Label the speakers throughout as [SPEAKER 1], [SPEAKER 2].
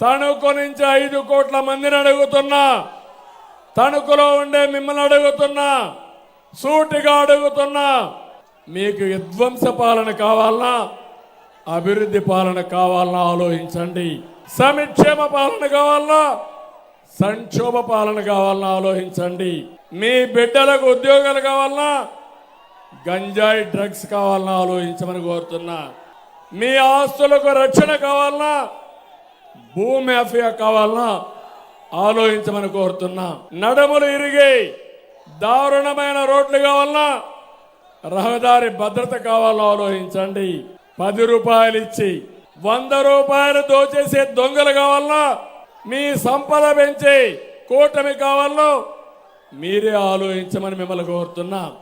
[SPEAKER 1] తణుకు నుంచి ఐదు కోట్ల మందిని అడుగుతున్నా. తణుకులో ఉండే మిమ్మల్ని అడుగుతున్నా. సూటిగా అడుగుతున్నా. మీకు విధ్వంస పాలన కావాలనా? అభివృద్ధి పాలన కావాలన్నా ఆలోచించండి. సమిక్షేమ పాలన కావాలన్నా సంక్షోభ పాలన కావాలన్నా ఆలోచించండి. మీ బిడ్డలకు ఉద్యోగాలు కావాలన్నా గంజాయి డ్రగ్స్ కావాలన్నా ఆలోచించమని కోరుతున్నా. మీ ఆస్తులకు రక్షణ కావాలన్నా భూమి మాఫియా కావాలన్నా ఆలోచించమని కోరుతున్నా. నడములు ఇరిగి దారుణమైన రోడ్లు కావాలన్నా రహదారి భద్రత కావాలో ఆలోచించండి. పది రూపాయలు ఇచ్చి వంద రూపాయలు దోచేసే దొంగలు కావాలన్నా మీ సంపద పెంచి కూటమి కావాలో మీరే ఆలోచించమని మిమ్మల్ని కోరుతున్నా.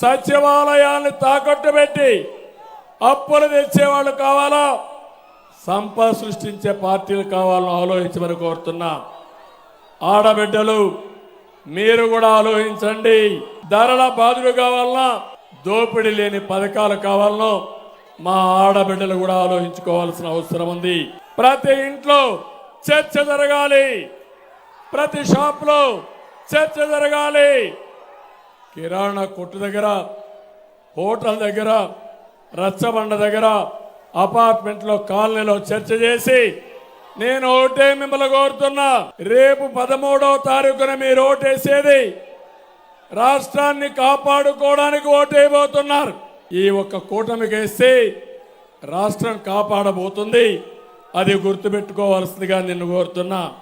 [SPEAKER 1] సచివాలయాన్ని తాకట్టు పెట్టి అప్పులు తెచ్చేవాళ్ళు కావాలా? సంపద సృష్టించే పార్టీలు కావాలని ఆలోచించమని కోరుతున్నా. ఆడబిడ్డలు మీరు కూడా ఆలోచించండి. ధరల బాధలు కావాలన్నా దోపిడీ లేని పథకాలు కావాలనో మా ఆడబిడ్డలు కూడా ఆలోచించుకోవాల్సిన అవసరం ఉంది. ప్రతి ఇంట్లో చర్చ జరగాలి. ప్రతి షాప్లో చర్చ జరగాలి. కిరాణా కొట్టు దగ్గర హోటల్ దగ్గర రచ్చబండ దగ్గర అపార్ట్మెంట్లో కాలనీలో చర్చ చేసి నేను ఓటే మిమ్మల్ని కోరుతున్నా. రేపు పదమూడవ తారీఖున మీరు ఓటేసేది రాష్ట్రాన్ని కాపాడుకోవడానికి ఓటేయబోతున్నారు ఈ ఒక్క కూటమికేసి రాష్ట్రం కాపాడబోతుంది. అది గుర్తుపెట్టుకోవాల్సిందిగా నిన్ను కోరుతున్నా.